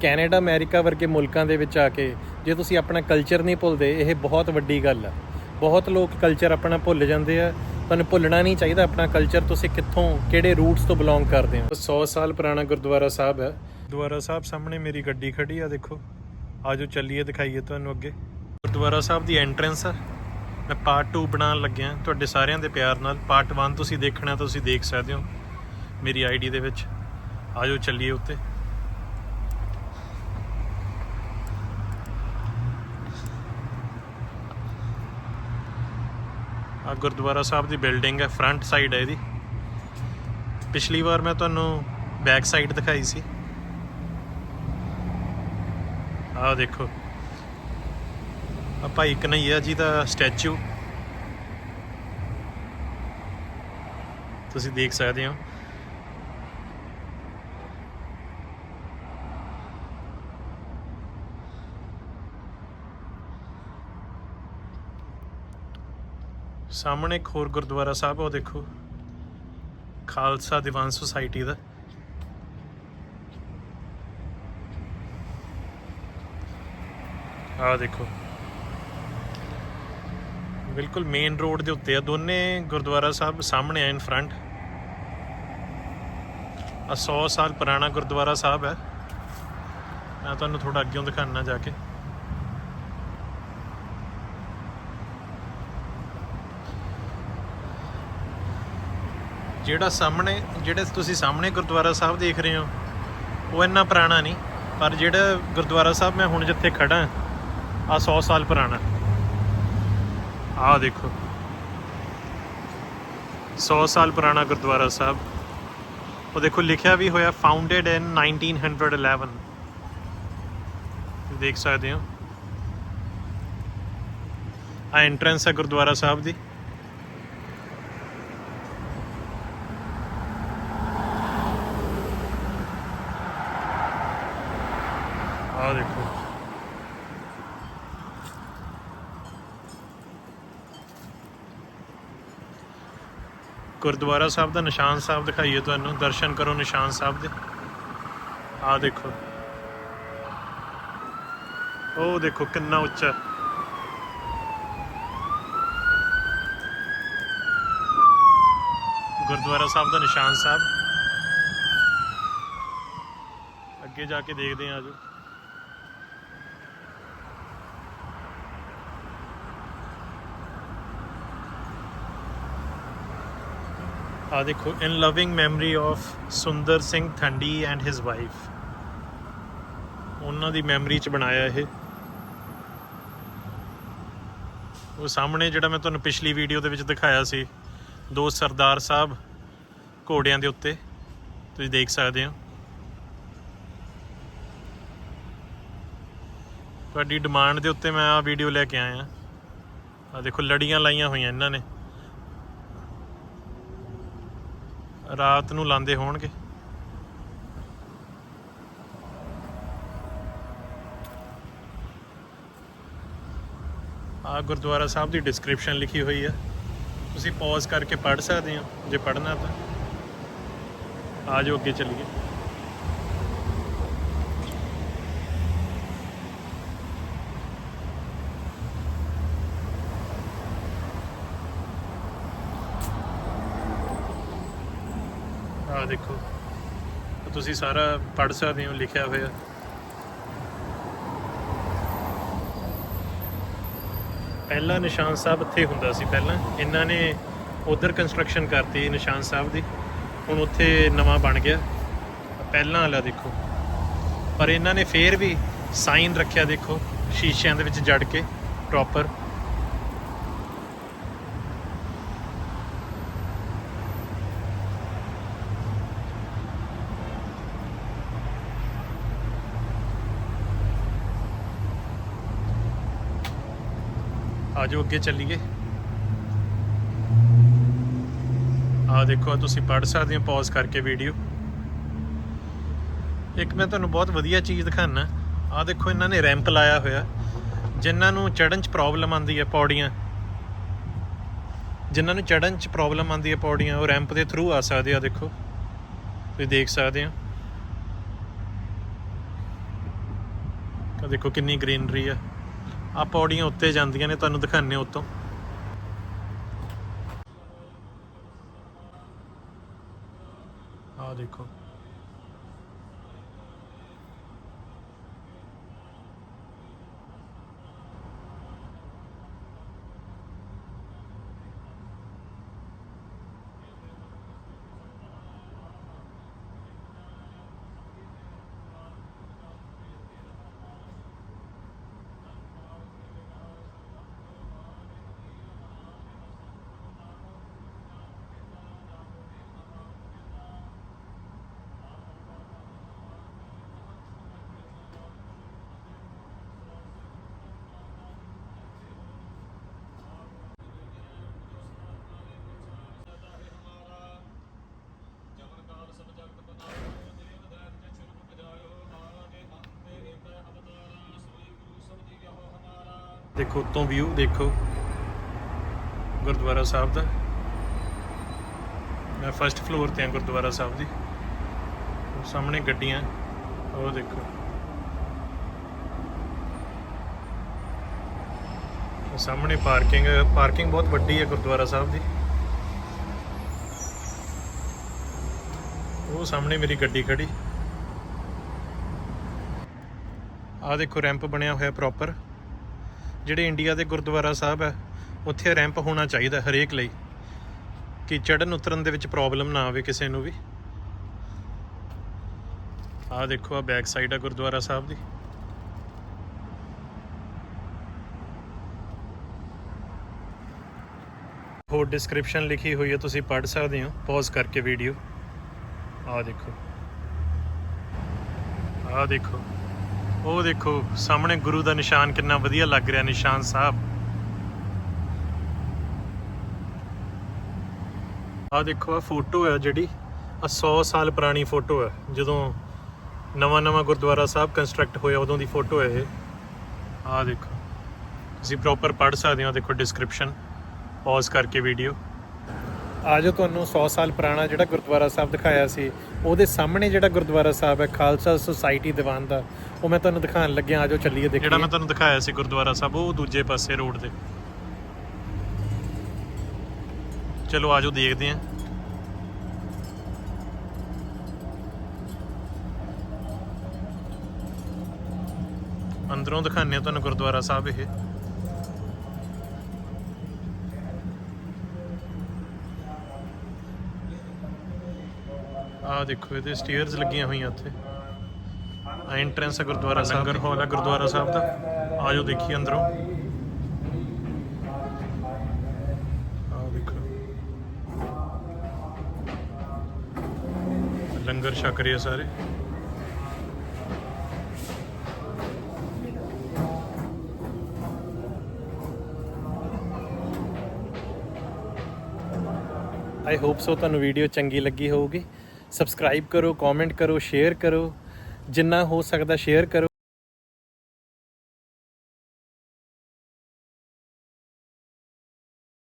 Canada, America ਵਰਗੇ ਮੁਲਕਾਂ ਦੇ ਵਿੱਚ ਆ ਕੇ ਜੇ ਤੁਸੀਂ ਆਪਣਾ ਕਲਚਰ ਨਹੀਂ ਭੁੱਲਦੇ, ਇਹ ਬਹੁਤ ਵੱਡੀ ਗੱਲ ਆ। ਬਹੁਤ ਲੋਕ ਕਲਚਰ ਆਪਣਾ ਭੁੱਲ ਜਾਂਦੇ ਆ। ਤੁਹਾਨੂੰ ਭੁੱਲਣਾ ਨਹੀਂ ਚਾਹੀਦਾ ਆਪਣਾ ਕਲਚਰ ਤੁਸੀਂ ਕਿੱਥੋਂ, ਕਿਹੜੇ ਰੂਟਸ ਤੋਂ ਬਿਲੋਂਗ ਕਰਦੇ ਹੋ। 100 ਸਾਲ ਪੁਰਾਣਾ ਗੁਰਦੁਆਰਾ ਸਾਹਿਬ ਹੈ ਗੁਰਦੁਆਰਾ ਸਾਹਿਬ ਸਾਹਮਣੇ ਮੇਰੀ ਗੱਡੀ ਖੜੀ ਆ, ਦੇਖੋ। ਆਜੋ ਚੱਲੀਏ, ਦਿਖਾਈਏ ਤੁਹਾਨੂੰ ਅੱਗੇ। ਗੁਰਦੁਆਰਾ ਸਾਹਿਬ ਦੀ ਐਂਟਰੈਂਸ ਆ। ਮੈਂ ਪਾਰਟ 2 ਬਣਾਉਣ ਲੱਗਿਆ। ਤੁਹਾਡੇ ਸਾਰਿਆਂ ਦੇ ਪਿਆਰ ਨਾਲ। ਪਾਰਟ 1 ਤੁਸੀਂ ਦੇਖਣਾ, ਤੁਸੀਂ ਦੇਖ ਸਕਦੇ ਹੋ। ਮੇਰੀ ਆਈਡੀ ਦੇ ਵਿੱਚ। ਆਜੋ ਚੱਲੀਏ ਉੱਤੇ। ਆ ਗੁਰਦੁਆਰਾ ਸਾਹਿਬ ਦੀ ਬਿਲਡਿੰਗ ਹੈ ਫਰੰਟ ਸਾਈਡ ਹੈ ਇਹਦੀ। ਪਿਛਲੀ ਵਾਰ ਮੈਂ ਤੁਹਾਨੂੰ ਬੈਕ ਸਾਈਡ ਦਿਖਾਈ ਸੀ। ਆਹ ਦੇਖੋ। ਆ ਭਾਈ ਕਨਈਆ ਜੀ ਦਾ ਸਟੈਚੂ। ਤੁਸੀਂ ਦੇਖ ਸਕਦੇ ਹੋ। ਸਾਹਮਣੇ ਇੱਕ ਹੋਰ ਗੁਰਦੁਆਰਾ ਸਾਹਿਬ ਉਹ ਦੇਖੋ। ਖਾਲਸਾ ਦੀਵਾਨ ਸੁਸਾਇਟੀ ਦਾ। ਆਹ ਦੇਖੋ। ਬਿਲਕੁਲ ਮੇਨ ਰੋਡ ਦੇ ਉੱਤੇ ਆ। ਦੋਨੇ ਗੁਰਦੁਆਰਾ ਸਾਹਿਬ ਸਾਹਮਣੇ ਆ ਇਨ ਫਰੰਟ ਆ 100 ਸਾਲ ਪੁਰਾਣਾ ਗੁਰਦੁਆਰਾ ਸਾਹਿਬ ਹੈ। ਮੈਂ ਤੁਹਾਨੂੰ ਥੋੜਾ ਅੱਗੇੋਂ ਦਿਖਾਉਣਾ ਜਾ ਕੇ। ਜਿਹੜਾ ਸਾਹਮਣੇ, ਜਿਹੜੇ ਤੁਸੀਂ ਸਾਹਮਣੇ ਗੁਰਦੁਆਰਾ ਸਾਹਿਬ ਦੇਖ ਰਹੇ ਹੋ, ਉਹ ਇੰਨਾ ਪੁਰਾਣਾ ਨਹੀਂ, ਪਰ ਜਿਹੜਾ ਗੁਰਦੁਆਰਾ ਸਾਹਿਬ ਮੈਂ ਹੁਣ ਜਿੱਥੇ ਖੜਾ ਆ 100 ਸਾਲ ਪੁਰਾਣਾ। ਆਹ ਦੇਖੋ। 100 ਸਾਲ ਪੁਰਾਣਾ ਗੁਰਦੁਆਰਾ ਸਾਹਿਬ। ਉਹ ਦੇਖੋ, ਲਿਖਿਆ ਵੀ ਹੋਇਆ ਫਾਊਂਡਡ ਇਨ 1911 ਤੁਸੀਂ ਦੇਖ ਸਕਦੇ ਹੋ। ਆ ਐਂਟਰੈਂਸ ਹੈ ਗੁਰਦੁਆਰਾ ਸਾਹਿਬ ਦੀ ਆਹ ਦੇਖੋ ਗੁਰਦੁਆਰਾ ਸਾਹਿਬ ਦਾ ਨਿਸ਼ਾਨ ਸਾਹਿਬ ਦਿਖਾਈਏ ਤੁਹਾਨੂੰ। ਦਰਸ਼ਨ ਕਰੋ ਨਿਸ਼ਾਨ ਸਾਹਿਬ ਦੇ। ਆਹ ਦੇਖੋ। ਉਹ ਦੇਖੋ ਕਿੰਨਾ ਉੱਚਾ। ਗੁਰਦੁਆਰਾ ਸਾਹਿਬ ਦਾ ਨਿਸ਼ਾਨ ਸਾਹਿਬ। ਅੱਗੇ ਜਾ ਕੇ ਦੇਖਦੇ ਹਾਂ ਆਜੋ। ਆ ਦੇਖੋ in loving memory of Sundar Singh Thandi and his wife ਉਹਨਾਂ ਦੀ ਮੈਮਰੀ ਚ ਬਣਾਇਆ ਇਹ। ਉਹ ਸਾਹਮਣੇ ਜਿਹੜਾ ਮੈਂ ਤੁਹਾਨੂੰ ਪਿਛਲੀ ਵੀਡੀਓ ਦੇ ਵਿੱਚ ਦਿਖਾਇਆ ਸੀ, ਦੋ ਸਰਦਾਰ ਸਾਹਿਬ ਘੋੜਿਆਂ ਦੇ ਉੱਤੇ। ਤੁਸੀਂ ਦੇਖ ਸਕਦੇ ਹੋ। ਤੁਹਾਡੀ ਡਿਮਾਂਡ ਦੇ ਉੱਤੇ ਮੈਂ ਆ ਵੀਡੀਓ ਲੈ ਕੇ ਆਇਆ। ਆ ਦੇਖੋ, ਲੜੀਆਂ ਲਾਈਆਂ ਹੋਈਆਂ ਇਹਨਾਂ ਨੇ। ਰਾਤ ਨੂੰ ਲਾਉਂਦੇ ਹੋਣਗੇ। ਆ ਗੁਰਦੁਆਰਾ ਸਾਹਿਬ ਦੀ ਡਿਸਕ੍ਰਿਪਸ਼ਨ ਲਿਖੀ ਹੋਈ ਹੈ। ਤੁਸੀਂ ਪੌਜ਼ ਕਰਕੇ ਪੜ੍ਹ ਸਕਦੇ ਹੋ। ਜੇ ਪੜ੍ਹਨਾ ਤਾਂ। ਆ ਜਾਓ ਅੱਗੇ ਚੱਲੀਏ। ਆ ਦੇਖੋ। ਤੁਸੀਂ ਸਾਰਾ ਪੜ੍ਹ ਸਕਦੇ ਹੋ, ਲਿਖਿਆ ਹੋਇਆ। ਪਹਿਲਾ ਨਿਸ਼ਾਨ ਸਾਹਿਬ ਇੱਥੇ ਹੁੰਦਾ ਸੀ ਪਹਿਲਾਂ। ਇਹਨਾਂ ਨੇ ਉਧਰ ਕੰਸਟਰਕਸ਼ਨ ਕਰਤੀ ਨਿਸ਼ਾਨ ਸਾਹਿਬ ਦੀ। ਹੁਣ ਉੱਥੇ ਨਵਾਂ ਬਣ ਗਿਆ। ਪਹਿਲਾਂ ਵਾਲਾ ਦੇਖੋ। ਪਰ ਇਹਨਾਂ ਨੇ ਫੇਰ ਵੀ ਸਾਈਨ ਰੱਖਿਆ ਦੇਖੋ, ਸ਼ੀਸ਼ਿਆਂ ਦੇ ਵਿੱਚ ਜੜ ਕੇ ਪ੍ਰੋਪਰ ਆਜੋ ਅੱਗੇ ਚੱਲੀਏ। ਆ ਦੇਖੋ ਤੁਸੀਂ ਪੜ ਸਕਦੇ ਹੋ ਪੌਜ਼ ਕਰਕੇ ਵੀਡੀਓ ਇੱਕ ਮੈਂ ਤੁਹਾਨੂੰ ਬਹੁਤ ਵਧੀਆ ਚੀਜ਼ ਦਿਖਾਣਾ ਆ ਦੇਖੋ, ਇਹਨਾਂ ਨੇ ਰੈਂਪ ਲਾਇਆ ਹੋਇਆ। ਜਿਨ੍ਹਾਂ ਨੂੰ ਚੜਨ 'ਚ ਪ੍ਰੋਬਲਮ ਆਉਂਦੀ ਹੈ ਪੌੜੀਆਂ। ਜਿਨ੍ਹਾਂ ਨੂੰ ਚੜਨ 'ਚ ਪ੍ਰੋਬਲਮ ਆਉਂਦੀ ਹੈ ਪੌੜੀਆਂ, ਉਹ ਰੈਂਪ ਦੇ ਥਰੂ ਆ ਸਕਦੇ ਆ, ਦੇਖੋ। ਤੁਸੀਂ ਦੇਖ ਸਕਦੇ ਹੋ। ਆ ਦੇਖੋ, ਕਿੰਨੀ ਗ੍ਰੀਨਰੀ ਆ। ਆ ਪੌੜੀਆਂ ਉੱਤੇ ਜਾਂਦੀਆਂ ਨੇ ਤੁਹਾਨੂੰ ਦਿਖਾਣੇ ਉੱਤੋਂ। ਆ ਦੇਖੋ। ਦੇਖੋ, ਉੱਤੋਂ ਵਿਊ ਦੇਖੋ। ਗੁਰਦੁਆਰਾ ਸਾਹਿਬ ਦਾ। ਮੈਂ ਫਰਸਟ ਫਲੋਰ ਤੇ ਹਾਂ ਗੁਰਦੁਆਰਾ ਸਾਹਿਬ ਦੀ। ਉਹ ਸਾਹਮਣੇ ਗੱਡੀਆਂ, ਉਹ ਦੇਖੋ। ਉਹ ਸਾਹਮਣੇ ਪਾਰਕਿੰਗ ਪਾਰਕਿੰਗ ਬਹੁਤ ਵੱਡੀ ਹੈ ਗੁਰਦੁਆਰਾ ਸਾਹਿਬ ਦੀ। ਉਹ ਸਾਹਮਣੇ ਮੇਰੀ ਗੱਡੀ ਖੜੀ। ਆ ਦੇਖੋ ਰੈਂਪ ਬਣਿਆ ਹੋਇਆ ਪ੍ਰੋਪਰ ਜਿਹੜੇ ਇੰਡੀਆ ਦੇ ਗੁਰਦੁਆਰਾ ਸਾਹਿਬ ਹੈ, ਉੱਥੇ ਰੈਂਪ ਹੋਣਾ ਚਾਹੀਦਾ ਹਰੇਕ ਲਈ, ਕਿ ਚੜਨ ਉਤਰਨ ਦੇ ਵਿੱਚ ਪ੍ਰੋਬਲਮ ਨਾ ਆਵੇ ਕਿਸੇ ਨੂੰ ਵੀ। ਆਹ ਦੇਖੋ ਆ ਬੈਕ ਸਾਈਡ ਆ ਗੁਰਦੁਆਰਾ ਸਾਹਿਬ ਦੀ। ਹੋਰ ਡਿਸਕ੍ਰਿਪਸ਼ਨ ਲਿਖੀ ਹੋਈ ਹੈ, ਤੁਸੀਂ ਪੜ੍ਹ ਸਕਦੇ ਹੋ। ਪੌਜ਼ ਕਰਕੇ ਵੀਡੀਓ ਆਹ ਦੇਖੋ। ਆਹ ਦੇਖੋ। ਉਹ ਦੇਖੋ, ਸਾਹਮਣੇ ਗੁਰੂ ਦਾ ਨਿਸ਼ਾਨ ਕਿੰਨਾ ਵਧੀਆ ਲੱਗ ਰਿਹਾ, ਨਿਸ਼ਾਨ ਸਾਹਿਬ। ਆਹ ਦੇਖੋ ਆ ਫੋਟੋ ਹੈ ਜਿਹੜੀ। ਆ 100 ਸਾਲ ਪੁਰਾਣੀ ਫੋਟੋ ਹੈ ਜਦੋਂ ਨਵਾਂ ਨਵਾਂ ਗੁਰਦੁਆਰਾ ਸਾਹਿਬ ਕੰਸਟਰਕਟ ਹੋਇਆ, ਉਦੋਂ ਦੀ ਫੋਟੋ ਹੈ ਇਹ। ਆਹ ਦੇਖੋ, ਤੁਸੀਂ ਪ੍ਰੋਪਰ ਪੜ੍ਹ ਸਕਦੇ ਹੋ ਦੇਖੋ ਡਿਸਕ੍ਰਿਪਸ਼ਨ ਪੌਜ਼ ਕਰਕੇ ਵੀਡੀਓ ਆ ਜੋ ਤੁਹਾਨੂੰ 100 ਸਾਲ ਪੁਰਾਣਾ ਜਿਹੜਾ ਗੁਰਦੁਆਰਾ ਸਾਹਿਬ ਦਿਖਾਇਆ ਸੀ, ਉਹਦੇ ਸਾਹਮਣੇ ਜਿਹੜਾ ਗੁਰਦੁਆਰਾ ਸਾਹਿਬ ਹੈ, ਖਾਲਸਾ ਸੁਸਾਇਟੀ ਦੀਵਾਨ ਦਾ, ਉਹ ਮੈਂ ਤੁਹਾਨੂੰ ਦਿਖਾਉਣ ਲੱਗਿਆ, ਆਜੋ ਚੱਲੀਏ ਦੇਖੀਏ। ਜਿਹੜਾ ਮੈਂ ਤੁਹਾਨੂੰ ਦਿਖਾਇਆ ਸੀ ਗੁਰਦੁਆਰਾ ਸਾਹਿਬ, ਉਹ ਦੂਜੇ ਪਾਸੇ ਰੋਡ ਤੇ। ਚਲੋ, ਆਜੋ ਦੇਖਦੇ ਹਾਂ। ਅੰਦਰੋਂ ਦਿਖਾਉਂਦੇ ਹਾਂ ਤੁਹਾਨੂੰ ਗੁਰਦੁਆਰਾ ਸਾਹਿਬ ਇਹ। ਆਹ ਦੇਖੋ ਇਹਦੇ ਸਟੇਅਰਸ ਲੱਗੀਆਂ ਹੋਈਆਂ ਉੱਥੇ। ਆ ਐਂਟਰੈਂਸ ਹੈ ਗੁਰਦੁਆਰਾ ਸਾਹਿਬ ਲੰਗਰ ਹਾਲ ਹੈ ਗੁਰਦੁਆਰਾ ਸਾਹਿਬ ਦਾ। ਆਜੋ ਦੇਖੀਏ ਅੰਦਰੋਂ। ਆਹ ਦੇਖੋ। ਲੰਗਰ ਛਕ ਰਹੇ ਆ ਸਾਰੇ। ਆਈ ਹੋਪ ਸੋ ਤੁਹਾਨੂੰ ਵੀਡੀਓ ਚੰਗੀ ਲੱਗੀ ਹੋਊਗੀ। ਸਬਸਕ੍ਰਾਈਬ ਕਰੋ ਕਮੈਂਟ ਕਰੋ ਸ਼ੇਅਰ ਕਰੋ ਜਿੰਨਾ ਹੋ ਸਕਦਾ ਸ਼ੇਅਰ ਕਰੋ।